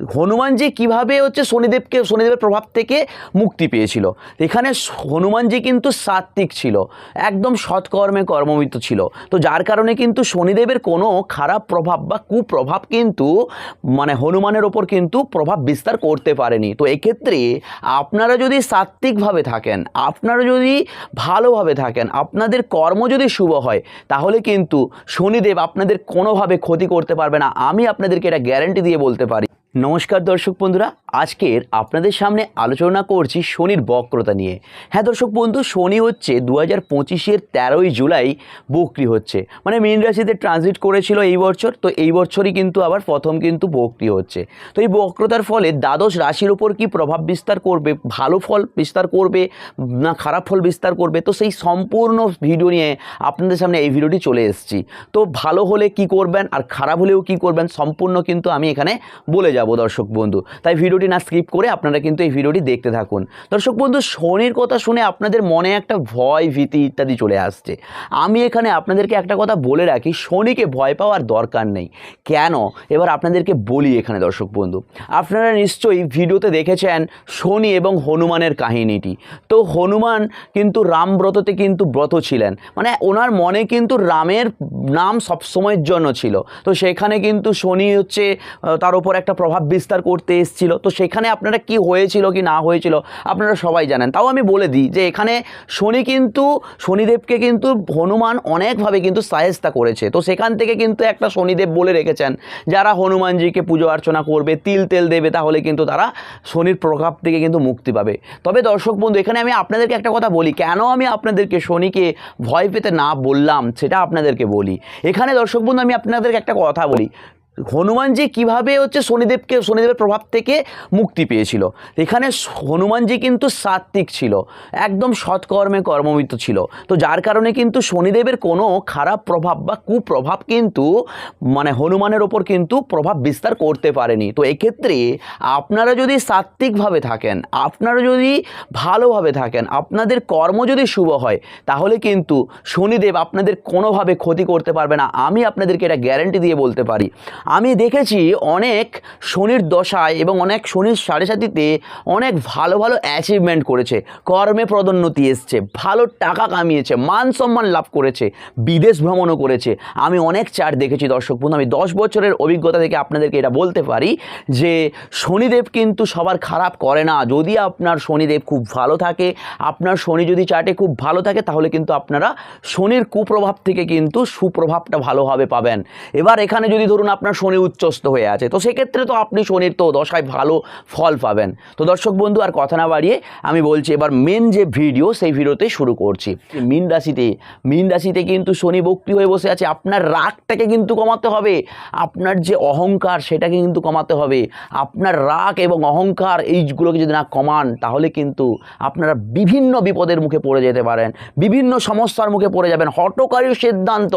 হনুমানজি কীভাবে হচ্ছে শনিদেবকে, শনিদেবের প্রভাব থেকে মুক্তি পেয়েছিল? এখানে হনুমানজি কিন্তু সাত্ত্বিক ছিল, একদম সৎকর্মে কর্মবিত ছিল। তো যার কারণে কিন্তু শনিদেবের কোনো খারাপ প্রভাব বা কুপ্রভাব কিন্তু মানে হনুমানের ওপর কিন্তু প্রভাব বিস্তার করতে পারেনি। তো এক্ষেত্রে আপনারা যদি সাত্ত্বিকভাবে থাকেন, আপনারা যদি ভালোভাবে থাকেন, আপনাদের কর্ম যদি শুভ হয়, তাহলে কিন্তু শনিদেব আপনাদের কোনোভাবে ক্ষতি করতে পারবে না। আমি আপনাদেরকে এটা গ্যারেন্টি দিয়ে বলতে পারি। নমস্কার দর্শক বন্ধুরা, আজকের আপনাদের সামনে আলোচনা করছি শনির বক্রতা নিয়ে। হ্যাঁ দর্শক বন্ধু, শনি হচ্ছে দু হাজার পঁচিশের তেরোই জুলাই বক্রি হচ্ছে। মানে মীন রাশিতে ট্রানজিট করেছিল এই বছর, তো এই বছরই কিন্তু আবার প্রথম কিন্তু বক্রি হচ্ছে। তো এই বক্রতার ফলে দ্বাদশ রাশির ওপর কি প্রভাব বিস্তার করবে? ভালো ফল বিস্তার করবে না খারাপ ফল বিস্তার করবে? তো সেই সম্পূর্ণ ভিডিও নিয়ে আপনাদের সামনে এই ভিডিওটি চলে এসেছি। তো ভালো হলে কি করবেন আর খারাপ হলেও কি করবেন সম্পূর্ণ কিন্তু আমি এখানে বলে যাব। দর্শক বন্ধু। তাই ভিডিওটি না স্কিপ করে আপনারা কিন্তু এই ভিডিওটি দেখতে থাকুন। দর্শক বন্ধু, শনির কথা শুনে আপনাদের মনে একটা ভয়, ভীতি ইত্যাদি চলে আসছে। আমি এখানে আপনাদেরকে একটা কথা বলে রাখি, শনিকে ভয় পাওয়ার দরকার নেই। কেন? এবার আপনাদেরকে বলি এখানে দর্শক বন্ধু। আপনারা নিশ্চয়ই ভিডিওতে দেখেছেন শনি এবং হনুমানের কাহিনীটি। তো হনুমান কিন্তু রামব্রততে কিন্তু ব্রত ছিলেন। মানে ওনার মনে কিন্তু রামের নাম সবসময়ের জন্য ছিল। তো সেখানে কিন্তু শনি হচ্ছে তার উপর একটা প্রভাব বিস্তার করতে এসেছিল। তো সেখানে আপনারা কি হয়েছিল কি না হয়েছিল আপনারা সবাই জানেন। তাও আমি বলে দিই যে এখানে শনি কিন্তু, শনিদেবকে কিন্তু হনুমান অনেকভাবে কিন্তু সাহেস্তা করেছে। তো সেখান থেকে কিন্তু একটা শনিদেব বলে রেখেছেন, যারা হনুমানজিকে পুজো অর্চনা করবে, তিল তেল দেবে, তাহলে কিন্তু তারা শনির প্রভাব থেকে কিন্তু মুক্তি পাবে। তবে দর্শক বন্ধু, এখানে আমি আপনাদেরকে একটা কথা বলি, কেন আমি আপনাদেরকে শনিকে ভয় পেতে না বললাম সেটা আপনাদেরকে বলি। এখানে দর্শক বন্ধু, আমি আপনাদেরকে একটা কথা বলি। হনুমানজি কীভাবে হচ্ছে শনিদেবকে, শনিদেবের প্রভাব থেকে মুক্তি পেয়েছিল। এখানে হনুমানজি কিন্তু সাত্ত্বিক ছিল, একদম সৎকর্মে কর্মমিত ছিল। তো যার কারণে কিন্তু শনিদেবের কোনো খারাপ প্রভাব বা কুপ্রভাব কিন্তু মানে হনুমানের ওপর কিন্তু প্রভাব বিস্তার করতে পারেনি। তো এক্ষেত্রে আপনারা যদি সাত্ত্বিকভাবে থাকেন, আপনারা যদি ভালোভাবে থাকেন, আপনাদের কর্ম যদি শুভ হয়, তাহলে কিন্তু শনিদেব আপনাদের কোনোভাবে ক্ষতি করতে পারবে না। আমি আপনাদেরকে এটা গ্যারান্টি দিয়ে বলতে পারি। আমি দেখেছি অনেক শনির দশায় এবং অনেক শনির সাড়ে সাতিতে অনেক ভালো ভালো অ্যাচিভমেন্ট করেছে। কর্মে পদোন্নতি এসছে, ভালো টাকা কামিয়েছে, মান সম্মান লাভ করেছে, বিদেশ ভ্রমণও করেছে। আমি অনেক চার্ট দেখেছি দর্শক বন্ধু, আমি দশ বছরের অভিজ্ঞতা থেকে আপনাদেরকে এটা বলতে পারি যে শনিদেব কিন্তু সবার খারাপ করে না। যদি আপনার শনিদেব খুব ভালো থাকে, আপনার শনি যদি চার্টে খুব ভালো থাকে, তাহলে কিন্তু আপনারা শনির কুপ্রভাব থেকে কিন্তু সুপ্রভাবটা ভালোভাবে পাবেন। এবার এখানে যদি ধরুন আপনার শনি উচ্চস্ত হয়ে আছে। তো সেক্ষেত্রে তো আপনি শনির তো দশায় ভালো ফল পাবেন। তো দর্শক বন্ধু, আর কথা না বাড়িয়ে আমি বলছি, এবার মেন যে ভিডিও, সেই ভিডিওতে শুরু করছি। মিন রাশিতে মিন রাশিতে কিন্তু শনি বক্রি হয়ে বসে আছে। আপনার রাগটাকে কিন্তু কমাতে হবে। আপনার যে অহংকার, সেটাকে কিন্তু কমাতে হবে। আপনার রাগ এবং অহংকার, এইগুলোকে যদি না কমান, তাহলে কিন্তু আপনারা বিভিন্ন বিপদের মুখে পড়ে যেতে পারেন। বিভিন্ন সমস্যার মুখে পড়ে যাবেন। হটকারী সিদ্ধান্ত,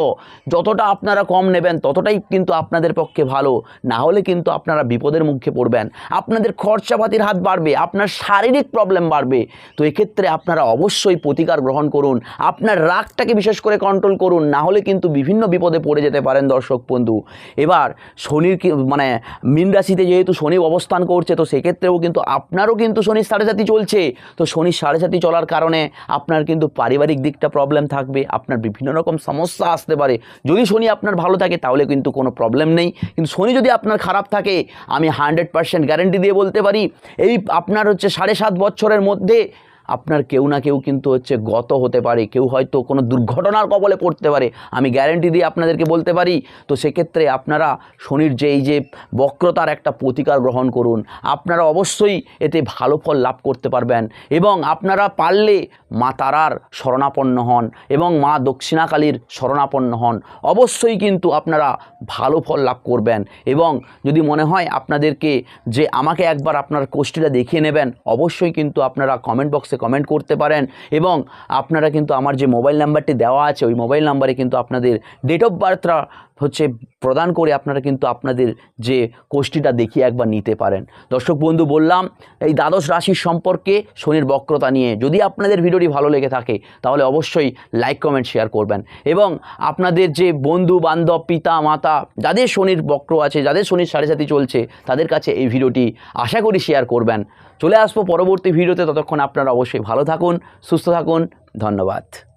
যতটা আপনারা কম নেবেন, ততটাই কিন্তু আপনাদের পক্ষে ভালো, না হলে কিন্তু আপনারা বিপদের মুখে পড়বেন। আপনাদের খরচাপাতির হাত বাড়বে, আপনার শারীরিক প্রবলেম বাড়বে। তো এক্ষেত্রে আপনারা অবশ্যই প্রতিকার গ্রহণ করুন, আপনার রাগটাকে বিশেষ করে কন্ট্রোল করুন, না হলে কিন্তু বিভিন্ন বিপদে পড়ে যেতে পারেন দর্শক বন্ধু। এবার শনির মানে মীন রাশিতে যেহেতু শনি অবস্থান করছে, তো সেক্ষেত্রেও কিন্তু আপনারও কিন্তু শনির সাড়ে সাথী চলছে। তো শনির সাড়ে সাথী চলার কারণে আপনার কিন্তু পারিবারিক দিকটা প্রবলেম থাকবে, আপনার বিভিন্ন রকম সমস্যা আসতে পারে। যদি শনি আপনার ভালো থাকে, তাহলে কিন্তু কোনো প্রবলেম নেই। কিন্তু শনি যদি আপনার খারাপ থাকে, আমি হান্ড্রেড পার্সেন্ট গ্যারেন্টি দিয়ে বলতে পারি, এই আপনার হচ্ছে সাড়ে সাত বছরের মধ্যে আপনার কেউ না কেউ কিন্তু হচ্ছে গত হতে পারে। কেউ হয়তো কোনো দুর্ঘটনার কবলে পড়তে পারে। আমি গ্যারেন্টি দিয়ে আপনাদেরকে বলতে পারি। তো সেক্ষেত্রে আপনারা শনির যে এই যে বক্রতার একটা প্রতিকার গ্রহণ করুন। আপনারা অবশ্যই এতে ভালো ফল লাভ করতে পারবেন। এবং আপনারা পারলে মা তারার শরণাপন্ন হন এবং মা দক্ষিণাকালীর শরণাপন্ন হন। অবশ্যই কিন্তু আপনারা ভালো ফল লাভ করবেন। এবং যদি মনে হয় আপনাদেরকে যে আমাকে একবার আপনার কোষ্ঠীটা দেখিয়ে নেবেন, অবশ্যই কিন্তু আপনারা কমেন্ট বক্সে কমেন্ট করতে পারেন এবং আপনারা কিন্তু আমার যে মোবাইল নাম্বারটি দেওয়া আছে, ওই মোবাইল নাম্বারে কিন্তু আপনাদের ডেট অফ বার্থটা হচ্ছে প্রদান করে আপনারা কিন্তু আপনাদের যে কোষ্ঠীটা দেখিয়ে একবার নিতে পারেন। দর্শক বন্ধু, বললাম, এই দ্বাদশ রাশির সম্পর্কে শনির বক্রতা নিয়ে যদি আপনাদের ভিডিওটি ভালো লেগে থাকে, তাহলে অবশ্যই লাইক, কমেন্ট, শেয়ার করবেন। এবং আপনাদের যে বন্ধু, বান্ধব, পিতা, মাতা, যাদের শনির বক্র আছে, যাদের শনির সাড়ে সাথে চলছে, তাদের কাছে এই ভিডিওটি আশা করি শেয়ার করবেন। চলে আসব পরবর্তী ভিডিওতে, ততক্ষণ আপনারা অবশ্যই ভালো থাকুন, সুস্থ থাকুন, ধন্যবাদ।